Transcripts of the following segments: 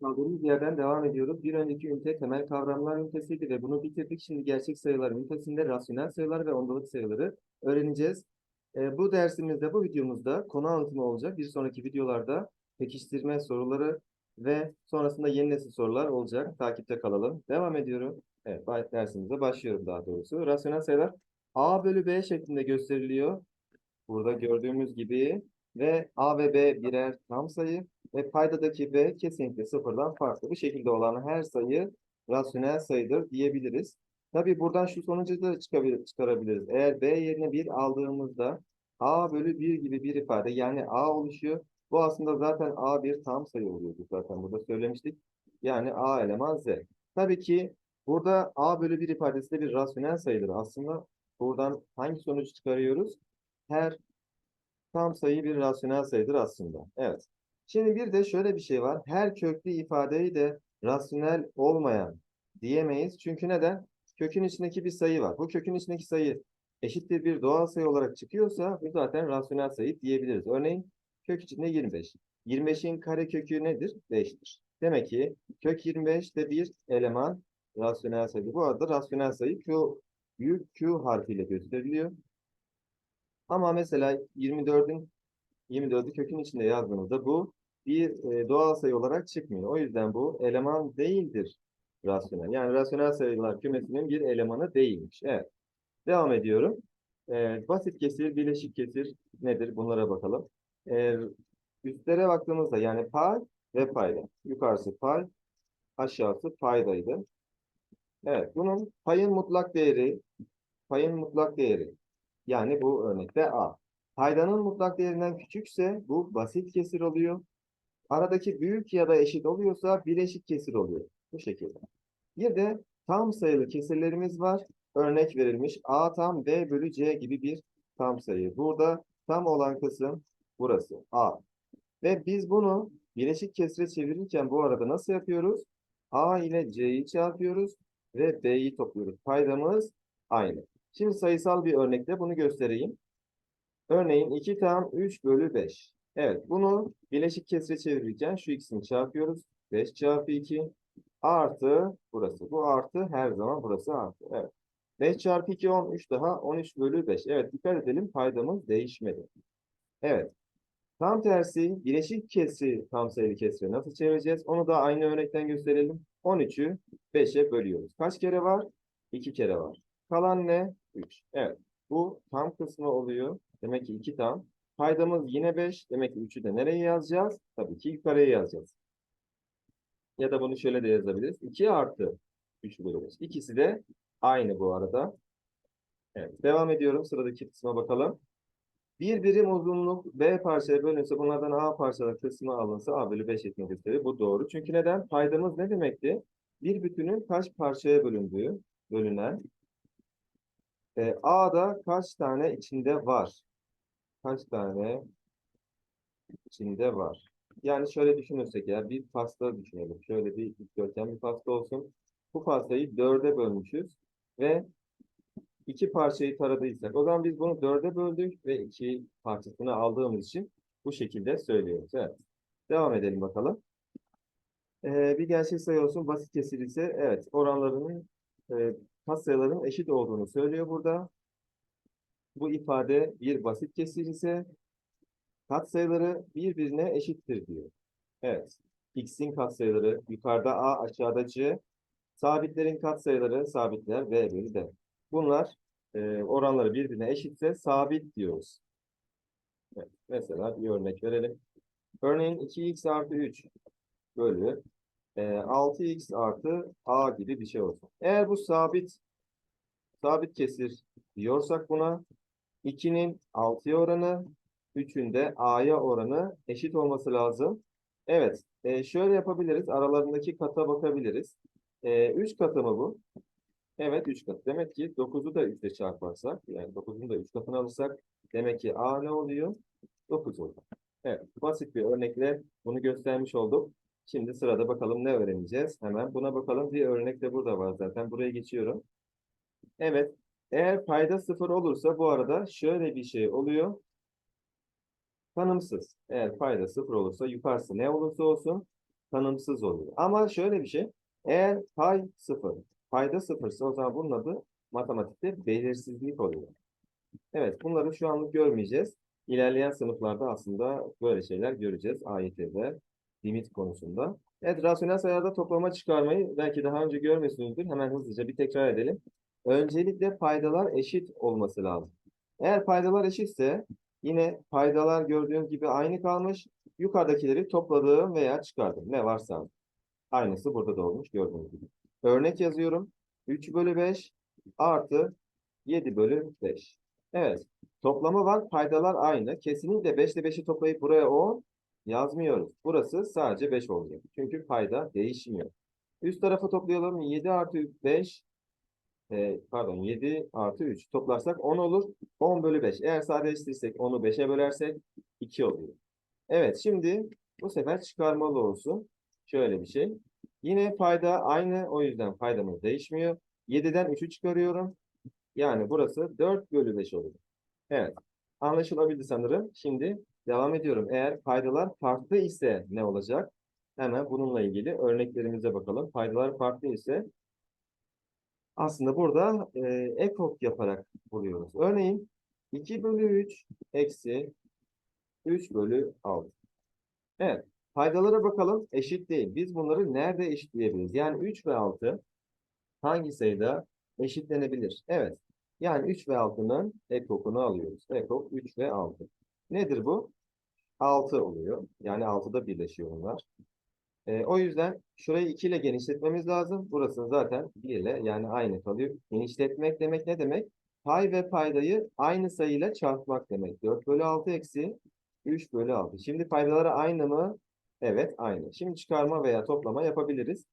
Kaldığımız yerden devam ediyoruz. Bir önceki ünite temel kavramlar ünitesiydi ve bunu bitirdik. Şimdi gerçek sayılar ünitesinde rasyonel sayılar ve ondalık sayıları öğreneceğiz. Ee, bu dersimizde, bu videomuzda konu anlatımı olacak. Bir sonraki videolarda pekiştirme soruları ve sonrasında yeni nesil sorular olacak. Takipte kalalım. Devam ediyorum. Evet, dersimize başlıyorum daha doğrusu. Rasyonel sayılar A bölü B şeklinde gösteriliyor. Burada gördüğümüz gibi ve A ve B birer tam sayı ve paydadaki B kesinlikle sıfırdan farklı. Bu şekilde olan her sayı rasyonel sayıdır diyebiliriz. Tabii buradan şu sonucu da çıkarabiliriz. Eğer B yerine 1 aldığımızda A bölü 1 gibi bir ifade yani A oluşuyor. Bu aslında zaten A bir tam sayı oluyordu zaten burada söylemiştik. Yani A eleman Z. Tabii ki burada A bölü 1 ifadesi de bir rasyonel sayıdır. Aslında buradan hangi sonucu çıkarıyoruz? Her tam sayı bir rasyonel sayıdır aslında. Evet. Şimdi bir de şöyle bir şey var. Her köklü ifadeyi de rasyonel olmayan diyemeyiz. Çünkü neden? Kökün içindeki bir sayı var. Bu kökün içindeki sayı eşittir bir doğal sayı olarak çıkıyorsa bu zaten rasyonel sayı diyebiliriz. Örneğin kök içinde 25. 25'in kare kökü nedir? 5'tir. Demek ki kök 25 de bir eleman rasyonel sayı. Bu arada rasyonel sayı Q, büyük Q harfiyle gösteriliyor. Ama mesela 24'ün 24'ü kökün içinde yazdığımızda bu bir e, doğal sayı olarak çıkmıyor. O yüzden bu eleman değildir rasyonel. Yani rasyonel sayılar kümesinin bir elemanı değilmiş. Evet. Devam ediyorum. E, basit kesir, bileşik kesir nedir? Bunlara bakalım. E, üstlere baktığımızda yani pay ve payda. Yukarısı pay, aşağısı paydaydı. Evet. Bunun payın mutlak değeri, payın mutlak değeri. Yani bu örnekte A. Paydanın mutlak değerinden küçükse bu basit kesir oluyor. Aradaki büyük ya da eşit oluyorsa bileşik kesir oluyor. Bu şekilde. Bir de tam sayılı kesirlerimiz var. Örnek verilmiş A tam B bölü C gibi bir tam sayı. Burada tam olan kısım burası A. Ve biz bunu bileşik kesire çevirirken bu arada nasıl yapıyoruz? A ile C'yi çarpıyoruz ve B'yi topluyoruz. Paydamız aynı. Şimdi sayısal bir örnekle bunu göstereyim. Örneğin 2 tam 3 bölü 5. Evet bunu bileşik kesire çevirirken şu ikisini çarpıyoruz. 5 çarpı 2 artı burası. Bu artı her zaman burası artı. Evet. 5 çarpı 2 13 daha 13 bölü 5. Evet dikkat edelim paydamız değişmedi. Evet. Tam tersi bileşik kesri tam sayılı kesire nasıl çevireceğiz? Onu da aynı örnekten gösterelim. 13'ü 5'e bölüyoruz. Kaç kere var? 2 kere var. Kalan ne? 3. Evet. Bu tam kısmı oluyor. Demek ki 2 tam. Paydamız yine 5. Demek ki 3'ü de nereye yazacağız? Tabii ki yukarıya yazacağız. Ya da bunu şöyle de yazabiliriz. 2 artı 3 bölü 5. İkisi de aynı bu arada. Evet. Devam ediyorum. Sıradaki kısma bakalım. Bir birim uzunluk B parçaya bölünse bunlardan A parçalar kısmı alınsa A bölü 5 şeklinde gösterir. Bu doğru. Çünkü neden? Paydamız ne demekti? Bir bütünün kaç parçaya bölündüğü, bölünen. E, A'da kaç tane içinde var? Kaç tane içinde var? Yani şöyle düşünürsek ya bir pasta düşünelim. Şöyle bir dikdörtgen bir pasta olsun. Bu pastayı dörde bölmüşüz ve iki parçayı taradıysak o zaman biz bunu dörde böldük ve iki parçasını aldığımız için bu şekilde söylüyoruz. Evet. Devam edelim bakalım. Ee, bir gerçek sayı olsun basit kesir ise evet oranlarının e, katsayıların eşit olduğunu söylüyor burada. Bu ifade bir basit kesir ise katsayıları birbirine eşittir diyor. Evet. X'in katsayıları yukarıda A aşağıda C. Sabitlerin katsayıları sabitler B bölü D. Bunlar e, oranları birbirine eşitse sabit diyoruz. Evet, mesela bir örnek verelim. Örneğin 2x artı 3 bölü e, 6x artı a gibi bir şey olsun. Eğer bu sabit sabit kesir diyorsak buna 2'nin 6'ya oranı 3'ün de a'ya oranı eşit olması lazım. Evet. e, şöyle yapabiliriz. Aralarındaki kata bakabiliriz. E, 3 katı mı bu? Evet 3 katı. Demek ki 9'u da 3 ile çarparsak yani 9'un da 3 katını alırsak demek ki A ne oluyor? 9 oluyor. Evet basit bir örnekle bunu göstermiş olduk. Şimdi sırada bakalım ne öğreneceğiz? Hemen buna bakalım. Bir örnek de burada var zaten. Buraya geçiyorum. Evet. Eğer payda 0 olursa bu arada şöyle bir şey oluyor. Tanımsız. Eğer payda 0 olursa yukarısı ne olursa olsun tanımsız oluyor. Ama şöyle bir şey. Eğer pay sıfır, payda sıfırsa o zaman bunun adı matematikte belirsizlik oluyor. Evet, bunları şu anlık görmeyeceğiz. İlerleyen sınıflarda aslında böyle şeyler göreceğiz AYT'de, limit konusunda. Evet, rasyonel sayılarda toplama çıkarmayı belki daha önce görmüşsünüzdür. Hemen hızlıca bir tekrar edelim. Öncelikle paydalar eşit olması lazım. Eğer paydalar eşitse yine paydalar gördüğünüz gibi aynı kalmış. Yukarıdakileri topladım veya çıkardım. Ne varsa. Aynısı burada da olmuş gördüğünüz gibi. Örnek yazıyorum. 3 bölü 5 artı 7 bölü 5. Evet. Toplamı var. Paydalar aynı. Kesinlikle 5 ile 5'i toplayıp buraya 10 yazmıyoruz. Burası sadece 5 olacak. Çünkü payda değişmiyor. Üst tarafı toplayalım. 7 artı 5 e, pardon 7 artı 3 toplarsak 10 olur. 10 bölü 5. Eğer sadeleştirirsek 10'u 5'e bölersek 2 oluyor. Evet şimdi bu sefer çıkarmalı olsun. Şöyle bir şey. Yine payda aynı. O yüzden paydamız değişmiyor. 7'den 3'ü çıkarıyorum. Yani burası 4 bölü 5 olur. Evet. Anlaşılabildi sanırım. Şimdi devam ediyorum. Eğer paydalar farklı ise ne olacak? Hemen bununla ilgili örneklerimize bakalım. Paydalar farklı ise aslında burada e, ekok yaparak buluyoruz. Örneğin 2 bölü 3 eksi 3 bölü 6. Evet. Paydalara bakalım. Eşit değil. Biz bunları nerede eşitleyebiliriz? Yani 3 ve 6 hangi sayıda eşitlenebilir? Evet. Yani 3 ve 6'nın ekokunu alıyoruz. Ekok 3 ve 6. Nedir bu? 6 oluyor. Yani 6'da birleşiyor bunlar. Ee, o yüzden şurayı 2 ile genişletmemiz lazım. Burası zaten 1 ile yani aynı kalıyor. Genişletmek demek ne demek? Pay ve paydayı aynı sayıyla çarpmak demek. 4 bölü 6 eksi 3 bölü 6. Şimdi paydaları aynı mı? Evet aynı. Şimdi çıkarma veya toplama yapabiliriz.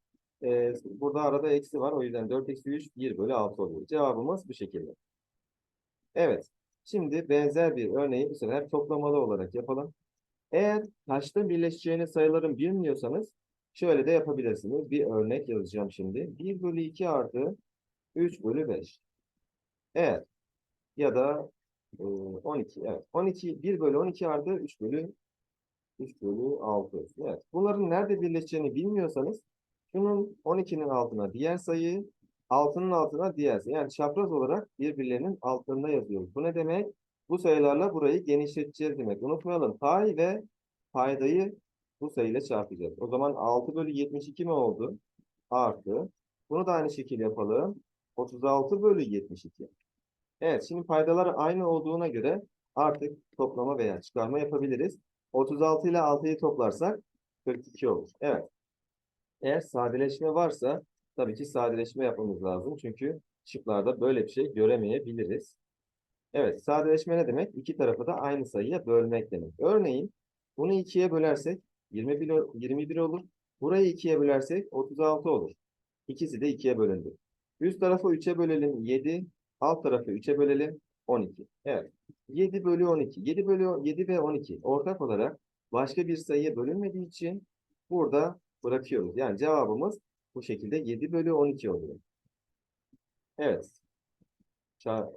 Ee, burada arada eksi var. O yüzden 4 eksi 3 1 bölü 6 oluyor. Cevabımız bu şekilde. Evet. Şimdi benzer bir örneği bu sefer toplamalı olarak yapalım. Eğer taşta birleşeceğini sayıların bilmiyorsanız şöyle de yapabilirsiniz. Bir örnek yazacağım şimdi. 1 bölü 2 artı 3 bölü 5. Evet. Ya da e, 12. Evet. 12, 1 bölü 12 artı 3 bölü 3 bölü 6. Evet. Bunların nerede birleşeceğini bilmiyorsanız şunun 12'nin altına diğer sayıyı 6'nın altına diğer sayı. Yani çapraz olarak birbirlerinin altlarında yazıyoruz. Bu ne demek? Bu sayılarla burayı genişleteceğiz demek. Unutmayalım. Pay ve paydayı bu sayıyla çarpacağız. O zaman 6 bölü 72 mi oldu? Artı. Bunu da aynı şekilde yapalım. 36 bölü 72. Evet şimdi paydalar aynı olduğuna göre artık toplama veya çıkarma yapabiliriz. 36 ile 6'yı toplarsak 42 olur. Evet. Eğer sadeleşme varsa tabii ki sadeleşme yapmamız lazım. Çünkü şıklarda böyle bir şey göremeyebiliriz. Evet, sadeleşme ne demek? İki tarafı da aynı sayıya bölmek demek. Örneğin bunu ikiye bölersek 21, o- 21 olur. Burayı ikiye bölersek 36 olur. İkisi de ikiye bölündü. Üst tarafı 3'e bölelim 7. Alt tarafı 3'e bölelim 12. Evet. 7 bölü 12. 7 bölü 7 ve 12 ortak olarak başka bir sayıya bölünmediği için burada bırakıyoruz. Yani cevabımız bu şekilde 7 bölü 12 oluyor. Evet.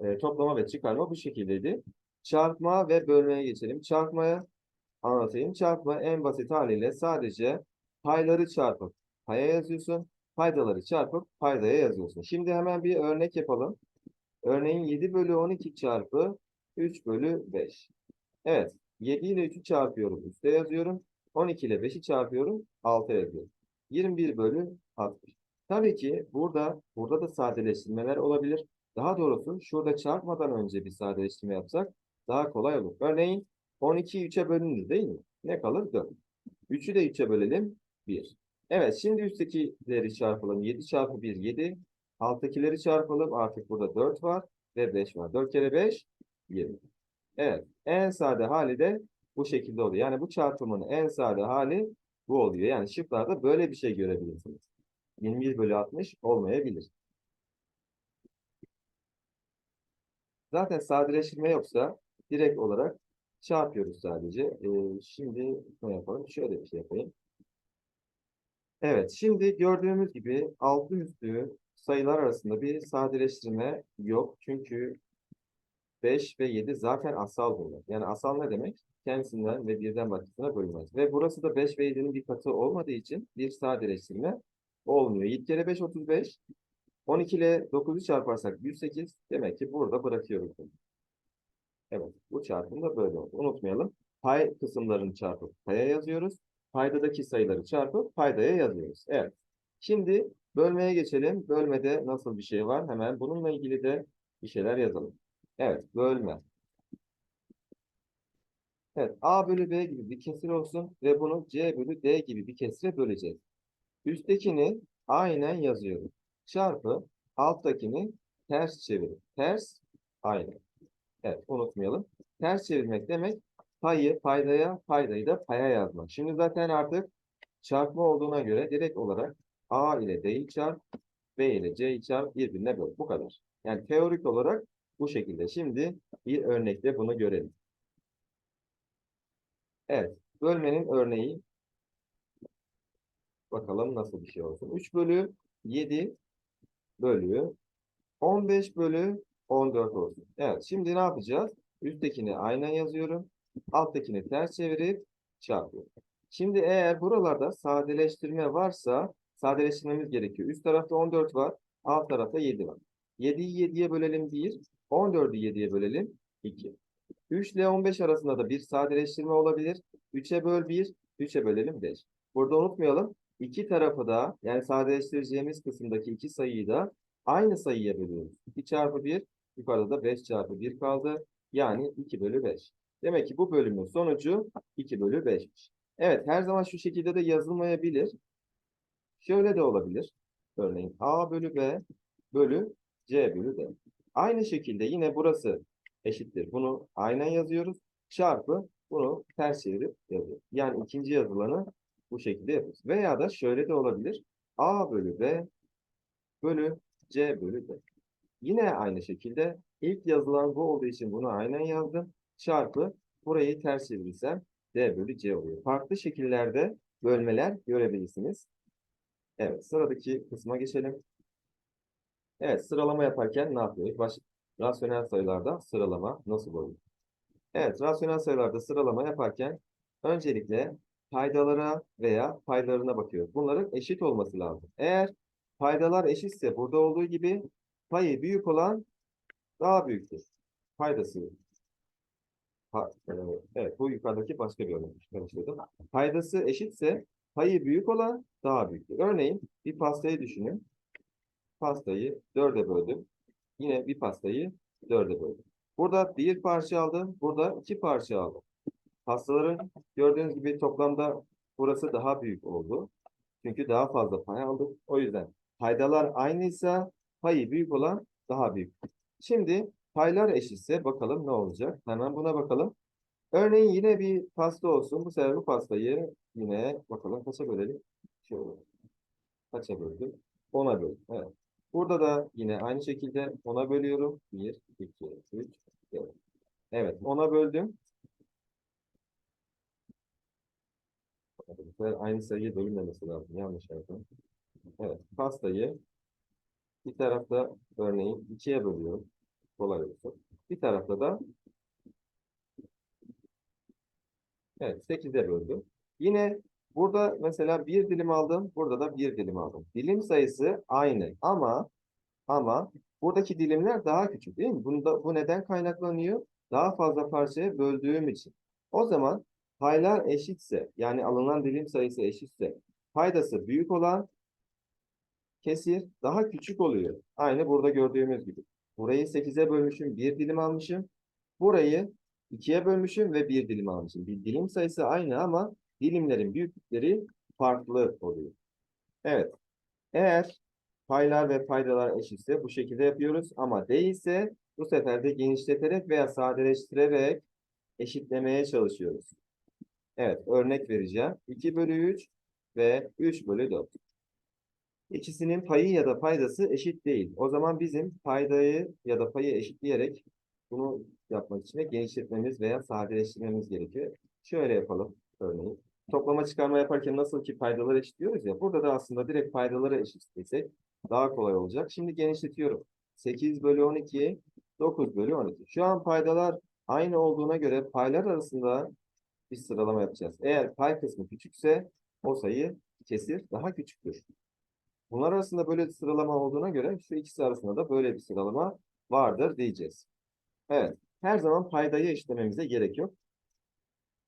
E, toplama ve çıkarma bu şekildeydi. Çarpma ve bölmeye geçelim. Çarpmaya anlatayım. Çarpma en basit haliyle sadece payları çarpıp paya yazıyorsun. Paydaları çarpıp paydaya yazıyorsun. Şimdi hemen bir örnek yapalım. Örneğin 7 bölü 12 çarpı 3 bölü 5. Evet. 7 ile 3'ü çarpıyorum. Üste yazıyorum. 12 ile 5'i çarpıyorum. Alta yazıyorum. 21 bölü 60. Tabii ki burada burada da sadeleştirmeler olabilir. Daha doğrusu şurada çarpmadan önce bir sadeleştirme yapsak daha kolay olur. Örneğin 12'yi 3'e bölündü değil mi? Ne kalır? 4. 3'ü de 3'e bölelim. 1. Evet şimdi üsttekileri çarpalım. 7 çarpı 1 7. Alttakileri çarpalım. Artık burada 4 var ve 5 var. 4 kere 5 20. Evet. En sade hali de bu şekilde oluyor. Yani bu çarpımın en sade hali bu oluyor. Yani şıklarda böyle bir şey görebilirsiniz. 21 bölü 60 olmayabilir. Zaten sadeleştirme yoksa direkt olarak çarpıyoruz sadece. Ee, şimdi ne yapalım? Şöyle bir şey yapayım. Evet, şimdi gördüğümüz gibi altı üstü sayılar arasında bir sadeleştirme yok. Çünkü 5 ve 7 zaten asal bunlar. Yani asal ne demek? kendisinden ve birden başkasına bölünmez. Ve burası da 5 ve 7'nin bir katı olmadığı için bir sadeleştirme olmuyor. 7 kere 5 35. 12 ile 9'u çarparsak 108. Demek ki burada bırakıyoruz. bunu. Evet, bu çarpım da böyle oldu. Unutmayalım. Pay kısımlarını çarpıp paya yazıyoruz. Paydadaki sayıları çarpıp paydaya yazıyoruz. Evet. Şimdi bölmeye geçelim. Bölmede nasıl bir şey var? Hemen bununla ilgili de bir şeyler yazalım. Evet, bölme. Evet, A bölü B gibi bir kesir olsun ve bunu C bölü D gibi bir kesire böleceğiz. Üsttekini aynen yazıyorum. Çarpı alttakini ters çevirip ters aynı. Evet, unutmayalım. Ters çevirmek demek payı paydaya, paydayı da paya yazmak. Şimdi zaten artık çarpma olduğuna göre direkt olarak A ile D'yi çarp, B ile C'yi çarp, birbirine böl. Bu kadar. Yani teorik olarak bu şekilde. Şimdi bir örnekle bunu görelim. Evet, bölmenin örneği. Bakalım nasıl bir şey olsun. 3 bölü 7 bölü 15 bölü 14 olsun. Evet, şimdi ne yapacağız? Üsttekini aynen yazıyorum. Alttakini ters çevirip çarpıyorum. Şimdi eğer buralarda sadeleştirme varsa sadeleştirmemiz gerekiyor. Üst tarafta 14 var, alt tarafta 7 var. 7'yi 7'ye bölelim 1, 14'ü 7'ye bölelim 2. 3 ile 15 arasında da bir sadeleştirme olabilir. 3'e böl 1, 3'e bölelim 5. Burada unutmayalım. İki tarafı da yani sadeleştireceğimiz kısımdaki iki sayıyı da aynı sayıya bölüyoruz. 2 çarpı 1, yukarıda da 5 çarpı 1 kaldı. Yani 2 bölü 5. Demek ki bu bölümün sonucu 2 bölü 5'miş. Evet her zaman şu şekilde de yazılmayabilir. Şöyle de olabilir. Örneğin A bölü B bölü C bölü D. Aynı şekilde yine burası eşittir. Bunu aynen yazıyoruz. Çarpı bunu ters çevirip yazıyoruz. Yani ikinci yazılanı bu şekilde yapıyoruz. Veya da şöyle de olabilir. A bölü B bölü C bölü D. Yine aynı şekilde ilk yazılan bu olduğu için bunu aynen yazdım. Çarpı burayı ters çevirirsem D bölü C oluyor. Farklı şekillerde bölmeler görebilirsiniz. Evet sıradaki kısma geçelim. Evet sıralama yaparken ne yapıyoruz? Baş, rasyonel sayılarda sıralama nasıl oluyor? Evet rasyonel sayılarda sıralama yaparken öncelikle paydalara veya paylarına bakıyoruz. Bunların eşit olması lazım. Eğer paydalar eşitse burada olduğu gibi payı büyük olan daha büyüktür. Paydası. Pa- e, evet bu yukarıdaki başka bir örnekmiş. Karıştırdım. Paydası eşitse payı büyük olan daha büyüktür. Örneğin bir pastayı düşünün. Pastayı dörde böldüm. Yine bir pastayı dörde böldüm. Burada bir parça aldım. Burada iki parça aldım. Pastaların gördüğünüz gibi toplamda burası daha büyük oldu. Çünkü daha fazla pay aldık. O yüzden paydalar aynıysa payı büyük olan daha büyük. Şimdi paylar eşitse bakalım ne olacak? Hemen buna bakalım. Örneğin yine bir pasta olsun. Bu sefer bu pastayı yine bakalım kaça bölelim? Şöyle. Kaça böldüm? 10'a böldüm. Evet. Burada da yine aynı şekilde 10'a bölüyorum. 1, 2, 3, 4. Evet 10'a böldüm. Aynı sayıya bölünmemesi lazım. Yanlış yaptım. Evet. Pastayı bir tarafta örneğin 2'ye bölüyorum. Kolay olsun. Bir tarafta da Evet 8'e böldüm. Yine burada mesela bir dilim aldım. Burada da bir dilim aldım. Dilim sayısı aynı ama ama buradaki dilimler daha küçük değil mi? Bunda, bu neden kaynaklanıyor? Daha fazla parçaya böldüğüm için. O zaman paylar eşitse yani alınan dilim sayısı eşitse paydası büyük olan kesir daha küçük oluyor. Aynı burada gördüğümüz gibi. Burayı 8'e bölmüşüm, bir dilim almışım. Burayı 2'ye bölmüşüm ve bir dilim almışım. Bir dilim sayısı aynı ama dilimlerin büyüklükleri farklı oluyor. Evet. Eğer paylar ve paydalar eşitse bu şekilde yapıyoruz ama değilse bu sefer de genişleterek veya sadeleştirerek eşitlemeye çalışıyoruz. Evet, örnek vereceğim. 2 bölü 3 ve 3 bölü 4. İkisinin payı ya da paydası eşit değil. O zaman bizim paydayı ya da payı eşitleyerek bunu yapmak için genişletmemiz veya sadeleştirmemiz gerekiyor. Şöyle yapalım örneğin. Toplama çıkarma yaparken nasıl ki paydaları eşitliyoruz ya. Burada da aslında direkt paydaları eşitlesek daha kolay olacak. Şimdi genişletiyorum. 8 bölü 12, 9 bölü 12. Şu an paydalar aynı olduğuna göre paylar arasında bir sıralama yapacağız. Eğer pay kısmı küçükse o sayı kesir daha küçüktür. Bunlar arasında böyle bir sıralama olduğuna göre şu ikisi arasında da böyle bir sıralama vardır diyeceğiz. Evet. Her zaman paydayı eşitlememize gerek yok.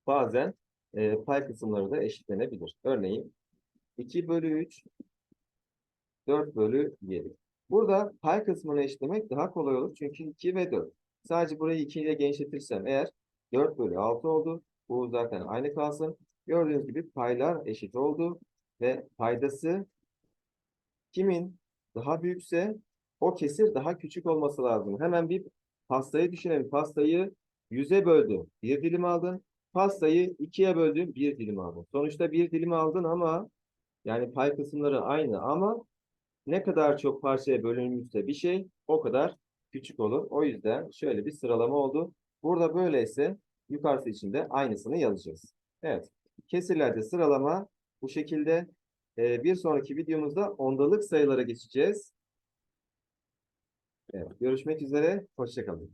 Bazen e, pay kısımları da eşitlenebilir. Örneğin 2 bölü 3 4 bölü 7. Burada pay kısmını eşitlemek daha kolay olur. Çünkü 2 ve 4. Sadece burayı 2 ile genişletirsem eğer 4 bölü 6 oldu. Bu zaten aynı kalsın. Gördüğünüz gibi paylar eşit oldu. Ve paydası kimin daha büyükse o kesir daha küçük olması lazım. Hemen bir pastayı düşünelim. Pastayı 100'e böldün. Bir dilim aldın. Pastayı 2'ye böldün. Bir dilim aldın. Sonuçta bir dilim aldın ama yani pay kısımları aynı ama ne kadar çok parçaya bölünmüşse bir şey o kadar küçük olur. O yüzden şöyle bir sıralama oldu. Burada böyleyse yukarısı için de aynısını yazacağız. Evet. Kesirlerde sıralama bu şekilde. Ee, bir sonraki videomuzda ondalık sayılara geçeceğiz. Evet, görüşmek üzere. Hoşça kalın.